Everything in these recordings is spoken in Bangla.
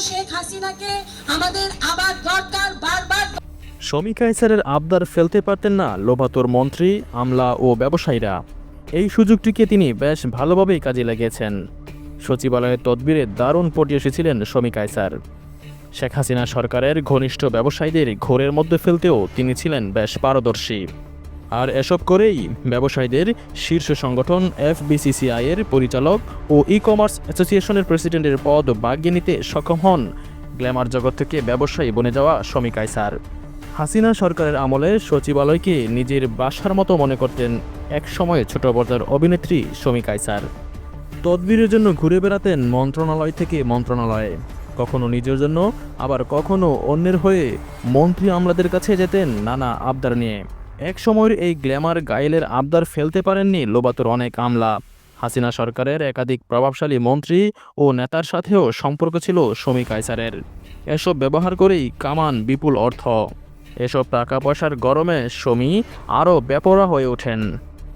শেখ হাসিনাকে আমাদের আবার দরকার বারবার। কায়সারের আবদার ফেলতে পারতেন না লোভাতোর মন্ত্রী, আমলা ও ব্যবসায়ীরা। এই সুযোগটিকে তিনি বেশ ভালোভাবেই কাজে লাগিয়েছেন। সচিবালয়ের তদবিরে দারুণ পটে এসেছিলেন শমী কায়সার। শেখ হাসিনা সরকারের ঘনিষ্ঠ ব্যবসায়ীদের ঘোরের মধ্যে ফেলতেও তিনি ছিলেন বেশ পারদর্শী। আর এসব করেই ব্যবসায়ীদের শীর্ষ সংগঠন এফবিসিসিআই এর পরিচালক ও ই কমার্স অ্যাসোসিয়েশনের প্রেসিডেন্টের পদ বাগিয়ে নিতে সক্ষম হন গ্ল্যামার জগৎ থেকে ব্যবসায়ী বনে যাওয়া শমী কায়সার। হাসিনা সরকারের আমলে সচিবালয়কে নিজের বাসার মতো মনে করতেন এক সময়ে ছোট পর্দার অভিনেত্রী শমী কায়সার। তদবিরের জন্য ঘুরে বেড়াতেন মন্ত্রণালয় থেকে মন্ত্রণালয়ে। কখনো নিজের জন্য, আবার কখনো অন্যের হয়ে মন্ত্রী আমলাদের কাছে যেতেন নানা আবদার নিয়ে। এক সময়ের এই গ্ল্যামার গায়েলের আবদার ফেলতে পারেননি লোবাতর অনেক আমলা। হাসিনা সরকারের একাধিক প্রভাবশালী মন্ত্রী ও নেতার সাথেও সম্পর্ক ছিল শমী কায়সারের। এসব ব্যবহার করেই কামান বিপুল অর্থ। এসব টাকা পয়সার গরমে শমী আরও বেপরা হয়ে ওঠেন।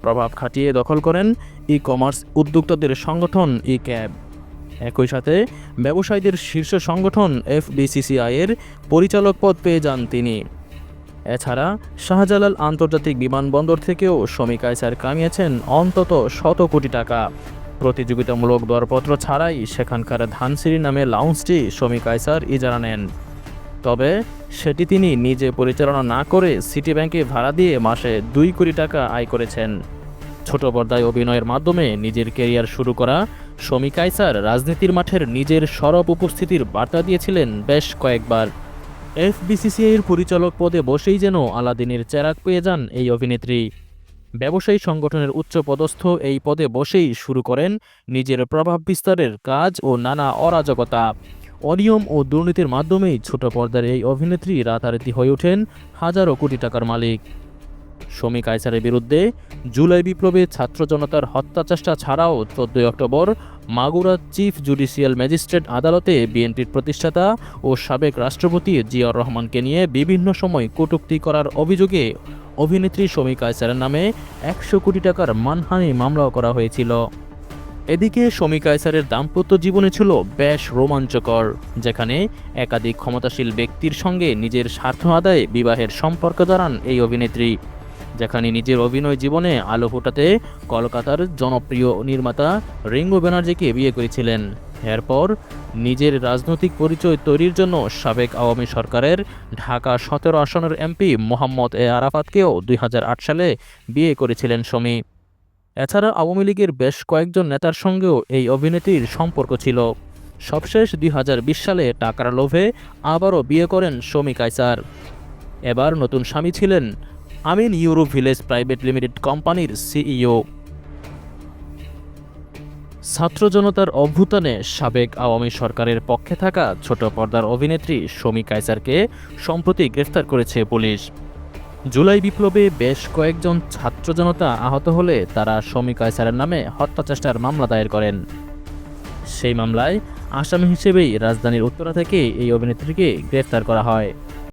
প্রভাব খাটিয়ে দখল করেন ই কমার্স উদ্যোক্তাদের সংগঠন ই ক্যাব একই সাথে ব্যবসায়ীদের শীর্ষ সংগঠন এফবিসিসিআই এর পরিচালক পদ পেয়ে যান তিনি। এছাড়া শাহজালাল আন্তর্জাতিক বিমানবন্দর থেকেও শমী কায়সার কামিয়েছেন অন্তত শত কোটি টাকা। প্রতিযোগিতামূলক দরপত্র ছাড়াই সেখানকার ধানসিঁড়ি নামে লাউন্সটি শমী কায়সার ইজারা নেন। তবে সেটি তিনি নিজে পরিচালনা না করে সিটি ব্যাংকে ভাড়া দিয়ে মাসে দুই কোটি টাকা আয় করেছেন। ছোট পর্দায় অভিনয়ের মাধ্যমে নিজের কেরিয়ার শুরু করা শমী কায়সার রাজনীতির মাঠের নিজের সরব উপস্থিতির বার্তা দিয়েছিলেন বেশ কয়েকবার। এফবিসিসিআই এর পরিচালক পদে বসেই যেন আলাদিনের চেরাক পেয়ে যান এই অভিনেত্রী। ব্যবসায়ী সংগঠনের উচ্চপদস্থ এই পদে বসেই শুরু করেন নিজের প্রভাব বিস্তারের কাজ ও নানা অরাজকতা। অনিয়ম ও দুর্নীতির মাধ্যমেই ছোট পর্দার এই অভিনেত্রী রাতারাতি হয়ে ওঠেন হাজারো কোটি টাকার মালিক। শমী কায়সারের বিরুদ্ধে জুলাই বিপ্লবে ছাত্র জনতার হত্যা চেষ্টা ছাড়াও চোদ্দই October Magura chief judicial magistrate আদালতে বিএনপির প্রতিষ্ঠাতা ও সাবেক রাষ্ট্রপতি জিয়াউর রহমানকে নিয়ে বিভিন্ন সময় কটূক্তি করার অভিযোগে অভিনেত্রী শমী কায়সারের নামে একশো কোটি টাকার মানহানি মামলাও করা হয়েছিল। এদিকে শমী কায়সারের দাম্পত্য জীবনে ছিল বেশ রোমাঞ্চকর, যেখানে একাধিক ক্ষমতাশীল ব্যক্তির সঙ্গে নিজের স্বার্থ আদায়ে বিবাহের সম্পর্ক দাঁড়ান এই অভিনেত্রী। যেখানে নিজের অভিনয় জীবনে আলো ফোটাতে কলকাতার জনপ্রিয় নির্মাতা রিঙ্গু ব্যানার্জিকে বিয়ে করেছিলেন। এরপর নিজের রাজনৈতিক পরিচয় তৈরির জন্য সাবেক আওয়ামী সরকারের ঢাকা সতেরো আসনের এমপি মোহাম্মদ এ আরাফাতকেও দুই হাজার আট সালে বিয়ে করেছিলেন শমী এছাড়া আওয়ামী লীগের বেশ কয়েকজন নেতার সঙ্গেও এই অভিনেত্রীর সম্পর্ক ছিল। সবশেষ দুই হাজার বিশ সালে টাকার লোভে আবারও বিয়ে করেন শমী কায়সার। এবার নতুন স্বামী ছিলেন Amin Euro village private limited কোম্পানির সিইও ছাত্র জনতার অভ্যুত্থানে সাবেক আওয়ামী সরকারের পক্ষে থাকা ছোট পর্দার অভিনেত্রী শমী কায়সারকে সম্প্রতি গ্রেফতার করেছে পুলিশ। জুলাই বিপ্লবে বেশ কয়েকজন ছাত্র জনতা আহত হলে তারা শমী কায়সারের নামে হত্যা চেষ্টার মামলা দায়ের করেন। সেই মামলায় আসামি হিসেবেই রাজধানীর উত্তরা থেকে এই অভিনেত্রীকে গ্রেফতার করা হয়।